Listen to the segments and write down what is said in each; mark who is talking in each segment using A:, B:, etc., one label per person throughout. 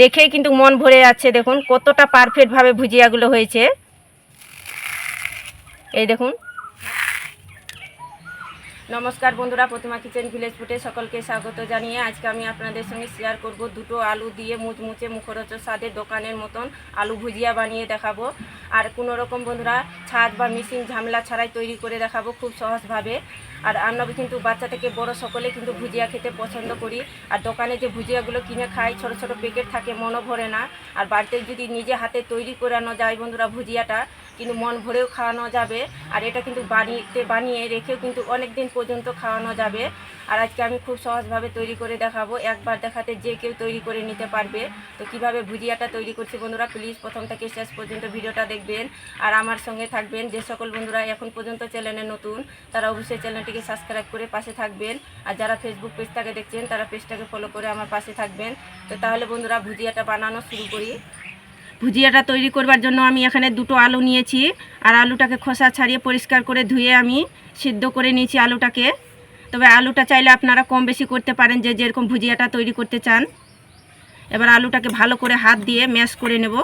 A: দেখেই কিন্তু মন ভরে যাচ্ছে দেখুন কতটা পারফেক্টভাবে ভুজিয়াগুলো হয়েছে। এই দেখুন। নমস্কার বন্ধুরা, প্রতিমা কিচেন ভিলেজ ফুটে সকলকে স্বাগত জানিয়ে আজকে আমি আপনাদের সঙ্গে শেয়ার করব দুটো আলু দিয়ে মুচমুচে মুখরোচক স্বাদের দোকানের মতন আলু ভুজিয়া বানিয়ে দেখাবো। আর কোনো রকম বন্ধুরা, ছাদ বা মেশিন ঝামেলা ছাড়াই তৈরি করে দেখাবো খুব সহজভাবে। আর আমরা কিন্তু বাচ্চা থেকে বড় সকলে কিন্তু ভুজিয়া খেতে পছন্দ করি। আর দোকানে যে ভুজিয়াগুলো কিনে খাই, ছোট ছোট প্যাকেট থাকে, মনও ভরে না। আর বাড়িতে যদি নিজে হাতে তৈরি করানো যায় বন্ধুরা ভুজিয়াটা কিন্তু মন ভরেও খাওয়ানো যাবে। আর এটা কিন্তু বাড়িতে বানিয়ে রেখেও কিন্তু অনেক দিন পর্যন্ত খাওয়ানো যাবে। আর আজকে আমি খুব সহজভাবে তৈরি করে দেখাবো। একবার দেখাতে যে কেউ তৈরি করে নিতে পারবে। তো কীভাবে ভুজিয়াটা তৈরি করছি বন্ধুরা প্লিজ প্রথম থেকে শেষ পর্যন্ত ভিডিওটা দেখবেন। আর আমার সঙ্গে থাকবেন যে সকল বন্ধুরা এখন পর্যন্ত চ্যানেলে নতুন, তারা অবশ্যই চ্যানেলটিকে সাবস্ক্রাইব করে পাশে থাকবেন। আর যারা ফেসবুক পেজটাকে দেখছেন, তারা পেজটাকে ফলো করে আমার পাশে থাকবেন। তো তাহলে বন্ধুরা, ভুজিয়াটা বানানো শুরু করি। ভুজিয়াটা তৈরি করবার জন্য আমি এখানে দুটো আলু নিয়েছি। আর আলুটাকে খোসা ছাড়িয়ে পরিষ্কার করে ধুয়ে আমি সিদ্ধ করে নিয়েছি আলুটাকে। তবে আলুটা চাইলে আপনারা কম বেশি করতে পারেন যে যেরকম ভুজিয়াটা তৈরি করতে চান। এবার আলুটাকে ভালো করে হাত দিয়ে ম্যাশ করে নেব।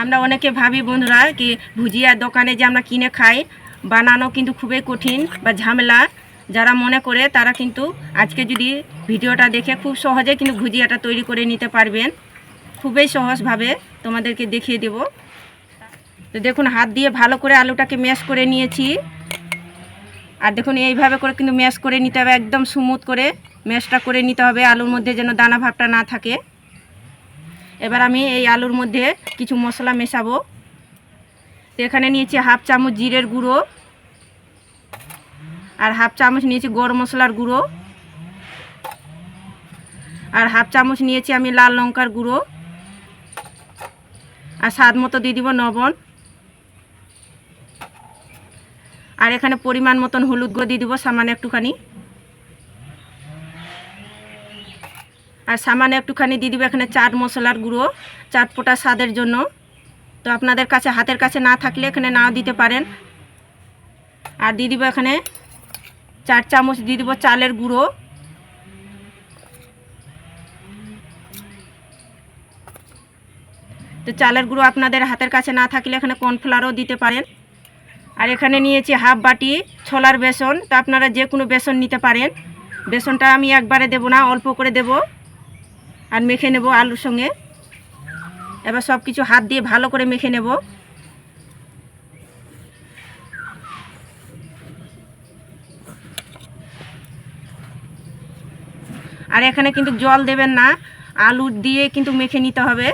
A: আমরা অনেকে ভাবি বন্ধুরা কি ভুজিয়ার দোকানে যে আমরা কিনে খাই, বানানো কিন্তু খুবই কঠিন বা ঝামেলা। যারা মনে করে, তারা কিন্তু আজকে যদি ভিডিওটা দেখে খুব সহজে কিন্তু ভুজিয়াটা তৈরি করে নিতে পারবেন। খুবই সহজভাবে তোমাদেরকে দেখিয়ে দেব। তো দেখুন, হাত দিয়ে ভালো করে আলুটাকে ম্যাশ করে নিয়েছি। আর দেখুন, এইভাবে করে কিন্তু ম্যাশ করে নিতে হবে, একদম স্মুথ করে ম্যাশটা করে নিতে হবে, আলুর মধ্যে যেন দানা ভাবটা না থাকে। এবার আমি এই আলুর মধ্যে কিছু মশলা মেশাবো। তো এখানে নিয়েছি হাফ চামচ জিরের গুঁড়ো। আর হাফ চামচ নিয়েছি গরম মশলার গুঁড়ো। আর হাফ চামচ নিয়েছি আমি লাল লঙ্কার গুঁড়ো। আর স্বাদ মতো দিয়ে দিব লবণ। আর এখানে পরিমাণ মতন হলুদ গুঁড়ো দিয়ে দিব সামান্য একটুখানি। আর সামান্য একটুখানি দিয়ে দিব এখানে চাট মশলার গুঁড়ো চাটপোটা স্বাদের জন্য। তো আপনাদের কাছে, হাতের কাছে না থাকলে এখানে নাও দিতে পারেন। আর দিয়ে দিব এখানে চার চামচ দিয়ে দিব চালের গুঁড়ো। তো চালের গুঁড়ো আপনাদের হাতের কাছে না থাকলে এখানে কর্নফ্লাওয়ারও দিতে পারেন। আর এখানে নিয়েছি হাফ বাটি ছোলার বেসন, তো আপনারা যে কোনো বেসন নিতে পারেন। বেসনটা আমি একবারে দেব না, অল্প করে দেব। আর মেখে নেব আলুর সঙ্গে। এবার সব কিছু হাত দিয়ে ভালো করে মেখে নেব। আর এখানে কিন্তু জল দেবেন না, আলু দিয়ে কিন্তু মেখে নিতে হবে।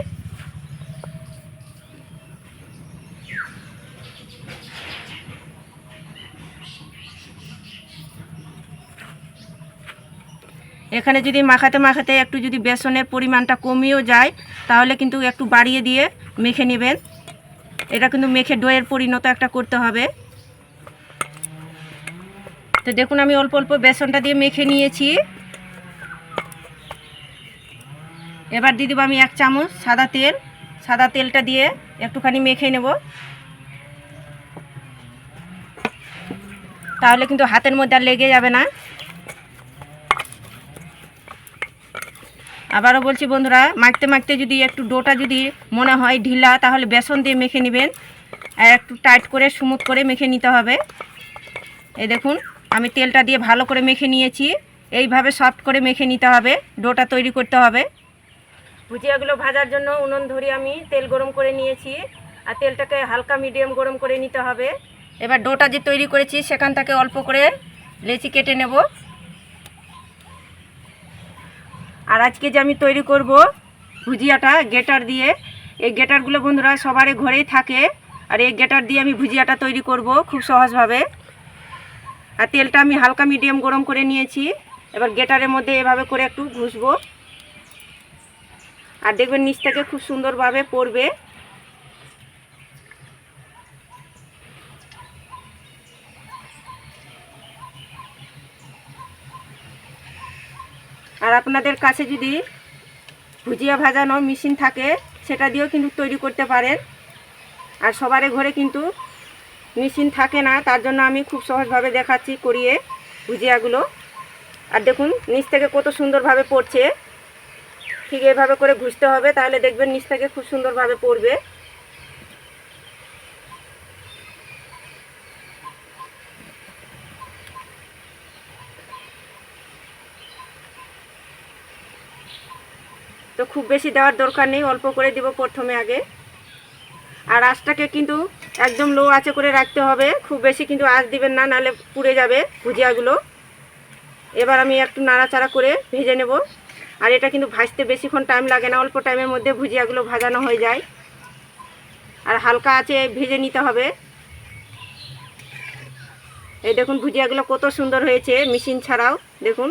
A: এখানে যদি মাখাতে মাখাতে একটু যদি বেসনের পরিমাণটা কমিয়েও যায়, তাহলে কিন্তু একটু বাড়িয়ে দিয়ে মেখে নেবেন। এটা কিন্তু মেখে ডোয়ের পরিণত একটা করতে হবে। তো দেখুন, আমি অল্প অল্প বেসনটা দিয়ে মেখে নিয়েছি। এবার দিয়ে দেবো আমি এক চামচ সাদা তেল। সাদা তেলটা দিয়ে একটুখানি মেখে নেব। তাহলে কিন্তু হাতের মধ্যে আর লেগে যাবে না। আবারও বলছি বন্ধুরা, মাখতে মাখতে যদি একটু ডোটা যদি মনে হয় ঢিলা, তাহলে বেসন দিয়ে মেখে নেবেন। আর একটু টাইট করে স্মুথ করে মেখে নিতে হবে। এই দেখুন, আমি তেলটা দিয়ে ভালো করে মেখে নিয়েছি। এইভাবে সফট করে মেখে নিতে হবে, ডোটা তৈরি করতে হবে। ভুজিয়াগুলো ভাজার জন্য উনুন ধরে আমি তেল গরম করে নিয়েছি। আর তেলটাকে হালকা মিডিয়াম গরম করে নিতে হবে। এবার ডোটা যে তৈরি করেছি, সেখান থেকে অল্প করে লেচি কেটে নেব। আর আজকে যে আমি তৈরি করব ভুজিয়াটা গেটার দিয়ে, এই গেটারগুলো বন্ধুরা সবারই ঘরেই থাকে। আর এই গেটার দিয়ে আমি ভুজিয়াটা তৈরি করব খুব সহজভাবে। আর তেলটা আমি হালকা মিডিয়াম গরম করে নিয়েছি। এবার গেটারের মধ্যে এভাবে করে একটু ঘুষবো। আর দেখবেন নিচ থেকে খুব সুন্দরভাবে পড়বে আর আপনাদের কাছে যদি ভুজিয়া ভাজানো মেশিন থাকে, সেটা দিয়েও কিন্তু তৈরি করতে পারেন। আর সবারই ঘরে কিন্তু মেশিন থাকে না, তার জন্য আমি খুব সহজভাবে দেখাচ্ছি, করিয়ে ভুজিয়াগুলো। আর দেখুন, নিচ থেকে কত সুন্দরভাবে পড়ছে। ঠিক এভাবে করে ঘুষতে হবে, তাহলে দেখবেন নিচ থেকে খুব সুন্দরভাবে পড়বে। তো খুব বেশি দেওয়ার দরকার নেই, অল্প করে দিব প্রথমে আগে। আর আঁচটাকে কিন্তু একদম লো আঁচে করে রাখতে হবে, খুব বেশি কিন্তু আঁচ দিবেন না, নাহলে পুড়ে যাবে ভুজিয়াগুলো। এবার আমি একটু নাড়াচাড়া করে ভেজে নেব। আর এটা কিন্তু ভাজতে বেশিক্ষণ টাইম লাগে না, অল্প টাইমের মধ্যে ভুজিয়াগুলো ভাজানো হয়ে যায়। আর হালকা আছে, ভেজে নিতে হবে। এই দেখুন ভুজিয়াগুলো কত সুন্দর হয়েছে মেশিন ছাড়াও, দেখুন।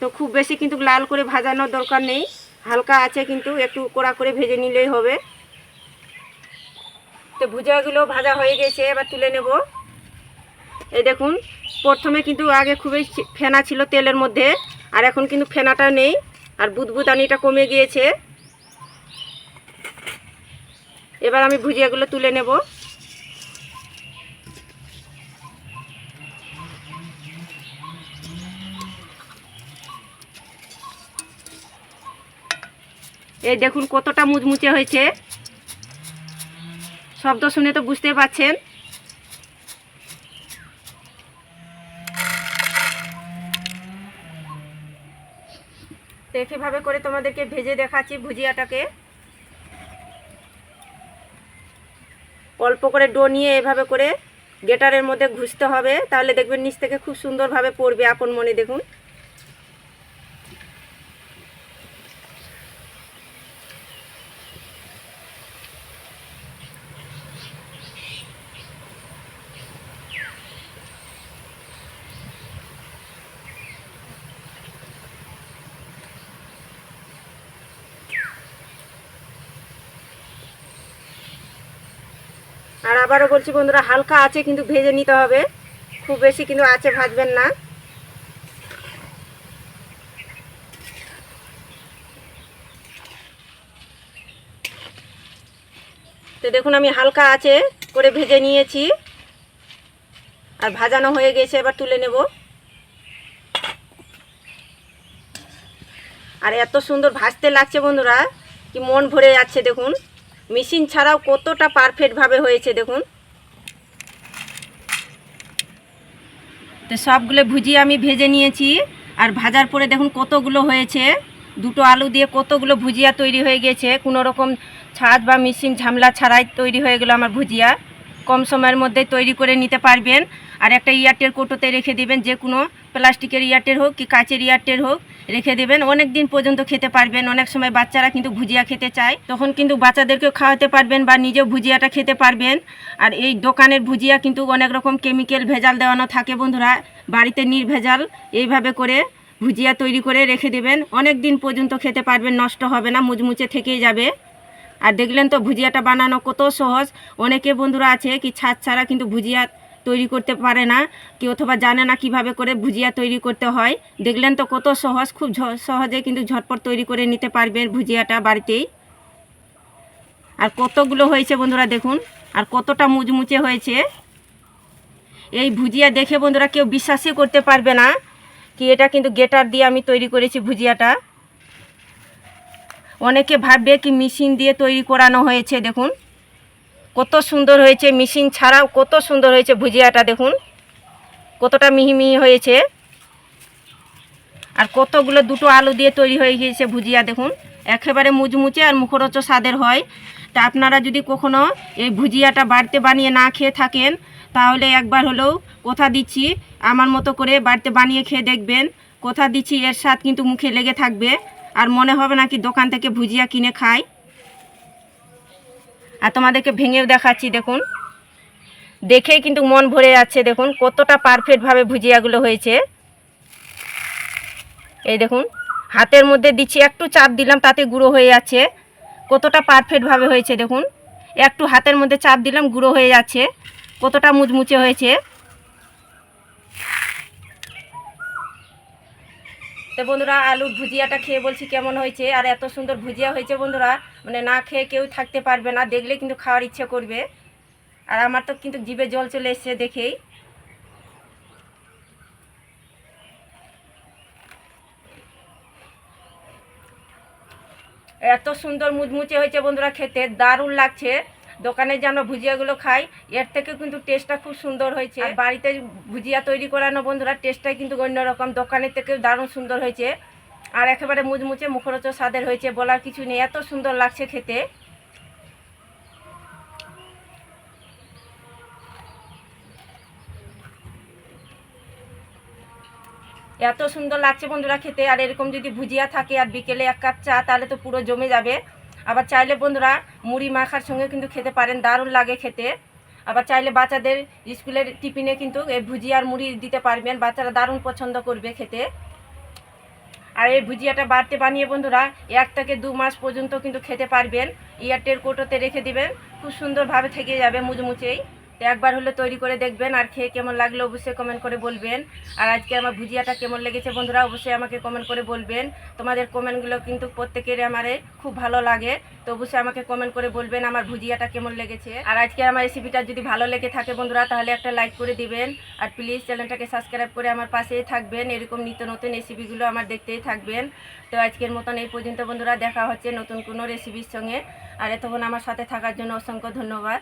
A: তো খুব বেশি কিন্তু লাল করে ভাজানোর দরকার নেই, হালকা আছে কিন্তু, একটু কড়া করে ভেজে নিলেই হবে। তো ভুজাগুলো ভাজা হয়ে গেছে, এবার তুলে নেব। এই দেখুন, প্রথমে কিন্তু আগে খুবই ফেনা ছিল তেলের মধ্যে, আর এখন কিন্তু ফেনাটা নেই, আর বুদবুদানিটা কমে গিয়েছে। এবার আমি ভুজিয়াগুলো তুলে নেব। এই দেখুন কতটা মুচমুচে হয়েছে। শব্দ শুনে তো বুঝতে পাচ্ছেন তো একইভাবে করে তোমাদেরকে ভেজে দেখাচ্ছি ভুজিয়াটাকে। অল্প করে ডো নিয়ে এভাবে করে গেটারের মধ্যে ঘুষতে হবে, তাহলে দেখবেন নিচ থেকে খুব সুন্দরভাবে পড়বে আপন মনে দেখুন। আর আবারও বলছি বন্ধুরা, হালকা আছে কিন্তু ভেজে নিতে হবে। খুব বেশি কিন্তু আছে ভাজবেন না। তো দেখুন, আমি হালকা আছে করে ভেজে নিয়েছি। আর ভাজানো হয়ে গেছে, এবার তুলে নেব। আর এত সুন্দর ভাজতে লাগছে বন্ধুরা, কি মন ভরে যাচ্ছে দেখুন। মেশিন ছাড়াও কতটা পারফেক্টভাবে হয়েছে দেখুন। তো সবগুলো ভুজিয়ে আমি ভেজে নিয়েছি, আর ভাজার পরে দেখুন কতগুলো হয়েছে। দুটো আলু দিয়ে কতগুলো ভুজিয়া তৈরি হয়ে গেছে, কোনো রকম ছাদ বা মেশিন ঝামলা ছাড়াই তৈরি হয়ে গেলো আমার ভুজিয়া। কম সময়ের মধ্যে তৈরি করে নিতে পারবেন। আর একটা ইয়ারটের কোটোতে রেখে দেবেন, যে কোনো প্লাস্টিকের ইয়ারটের হোক কি কাচের ইয়ারটের হোক, রেখে দেবেন। অনেক দিন পর্যন্ত খেতে পারবেন। অনেক সময় বাচ্চারা কিন্তু ভুজিয়া খেতে চায়। তখন কিন্তু বাচ্চাদেরকেও খাওয়াতে পারবেন বা নিজেও ভুজিয়াটা খেতে পারবেন। আর এই দোকানের ভুজিয়া কিন্তু অনেক রকম কেমিক্যাল ভেজাল দেওয়ানো থাকে বন্ধুরা। বাড়িতে নির্ভেজাল, এইভাবে করে ভুজিয়া তৈরি করে রেখে দেবেন। অনেক দিন পর্যন্ত খেতে পারবেন, নষ্ট হবে না, মুচমুচে থেকেই যাবে। আর দেখলেন তো ভুজিয়াটা বানানো কত সহজ। অনেকে বন্ধুরা আছে কি ছাদ ছাড়া কিন্তু ভুজিয়া তৈরি করতে পারে না। কি অথবা জানে না কীভাবে করে ভুজিয়া তৈরি করতে হয়। দেখলেন তো কত সহজ, খুব সহজে কিন্তু ঝটপট তৈরি করে নিতে পারবেন ভুজিয়াটা বাড়িতেই। আর কতগুলো হয়েছে বন্ধুরা দেখুন। আর কতটা মুচমুচে হয়েছে। এই ভুজিয়া দেখে বন্ধুরা কেউ বিশ্বাসই করতে পারবে না কি এটা কিন্তু গেটার দিয়ে আমি তৈরি করেছি ভুজিয়াটা। অনেকে ভাববে কি মেশিন দিয়ে তৈরি করানো হয়েছে, দেখুন। কত সুন্দর হয়েছে মেশিন ছাড়াও, কত সুন্দর হয়েছে ভুজিয়াটা, দেখুন। কতটা মিহি মিহি হয়েছে। আর কতগুলো দুটো আলু দিয়ে তৈরি হয়ে গিয়েছে ভুজিয়া, দেখুন। একেবারে মুচমুচে আর মুখরোচ স্বাদের হয়। তা আপনারা যদি কখনো এই ভুজিয়াটা বাড়িতে বানিয়ে না খেয়ে থাকেন, তাহলে একবার হলেও কথা দিচ্ছি। আমার মতো করে বাড়িতে বানিয়ে খেয়ে দেখবেন। কথা দিচ্ছি, এর স্বাদ কিন্তু মুখে লেগে থাকবে। আর মনে হবে না কি দোকান থেকে ভুজিয়া কিনে খাই? আর তোমাদেরকে ভেঙেও দেখাচ্ছি, দেখুন। দেখেই কিন্তু মন ভরে যাচ্ছে, দেখুন, কতটা পারফেক্টভাবে ভুজিয়াগুলো হয়েছে। এই দেখুন, হাতের মধ্যে দিচ্ছি, একটু চাপ দিলাম, তাতে গুঁড়ো হয়ে যাচ্ছে। কতটা পারফেক্টভাবে হয়েছে, দেখুন। একটু হাতের মধ্যে চাপ দিলাম, গুঁড়ো হয়ে যাচ্ছে। কতটা মুচমুচে হয়েছে। তো বন্ধুরা, আলুর ভুজিয়াটা খেয়ে বলছি কেমন হয়েছে আর এত সুন্দর ভুজিয়া হয়েছে বন্ধুরা। মানে না খেয়ে কেউ থাকতে পারবে না, দেখলে কিন্তু খাওয়ার ইচ্ছে করবে। আর আমার তো কিন্তু জিভে জল চলে এসছে দেখেই। এত সুন্দর মুচমুচে হয়েছে বন্ধুরা খেতে, দারুণ লাগছে। দোকানে যে আমরা ভুজিয়াগুলো খাই, এর থেকে কিন্তু টেস্টটা খুব সুন্দর হয়েছে। বাড়িতে ভুজিয়া তৈরি করানো বন্ধুরা টেস্টটাই কিন্তু অন্যরকম দোকানের থেকে দারুণ সুন্দর হয়েছে। আর একেবারে মুচমুচে মুখরোচ স্বাদের হয়েছে, বলার কিছু নেই। এত সুন্দর লাগছে খেতে। এত সুন্দর লাগছে বন্ধুরা খেতে। আর এরকম যদি ভুজিয়া থাকে আর বিকেলে এক কাপ চা, তাহলে তো পুরো জমে যাবে। আবার চাইলে বন্ধুরা মুড়ি মাখার সঙ্গে কিন্তু খেতে পারেন, দারুণ লাগে খেতে। আবার চাইলে বাচ্চাদের স্কুলের টিফিনে কিন্তু এই ভুজিয়া আর মুড়ি দিতে পারবেন, বাচ্চারা দারুণ পছন্দ করবে খেতে। আর এই ভুজিয়াটা বাড়তে বানিয়ে বন্ধুরা এক থেকে দু মাস পর্যন্ত কিন্তু খেতে পারবেন। ইয়ারটের কোটোতে রেখে দিবেন, খুব সুন্দরভাবে থেকে যাবে মুচমুচেই। তো একবার হলে তৈরি করে দেখবেন আর খেয়ে কেমন লাগল অবশ্যই কমেন্ট করে বলবেন। আর আজকে আমার ভুজিয়াটা কেমন লেগেছে বন্ধুরা অবশ্যই আমাকে কমেন্ট করে বলবেন। তোমাদের কমেন্টগুলো কিন্তু প্রত্যেকের আমারে খুব ভালো লাগে, তো অবশ্যই আমাকে কমেন্ট করে বলবেন আমার ভুজিয়াটা কেমন লেগেছে। আর আজকে আমার রেসিপিটা যদি ভালো লেগে থাকে বন্ধুরা, তাহলে একটা লাইক করে দিবেন। আর প্লিজ চ্যানেলটাকে সাবস্ক্রাইব করে আমার পাশেই থাকবেন। এরকম নিত্য নতুন রেসিপিগুলো আমার দেখতেই থাকবেন। তো আজকের মতন এই পর্যন্ত বন্ধুরা, দেখা হচ্ছে নতুন কোনো রেসিপির সঙ্গে। আর এতক্ষণ আমার সাথে থাকার জন্য অসংখ্য ধন্যবাদ।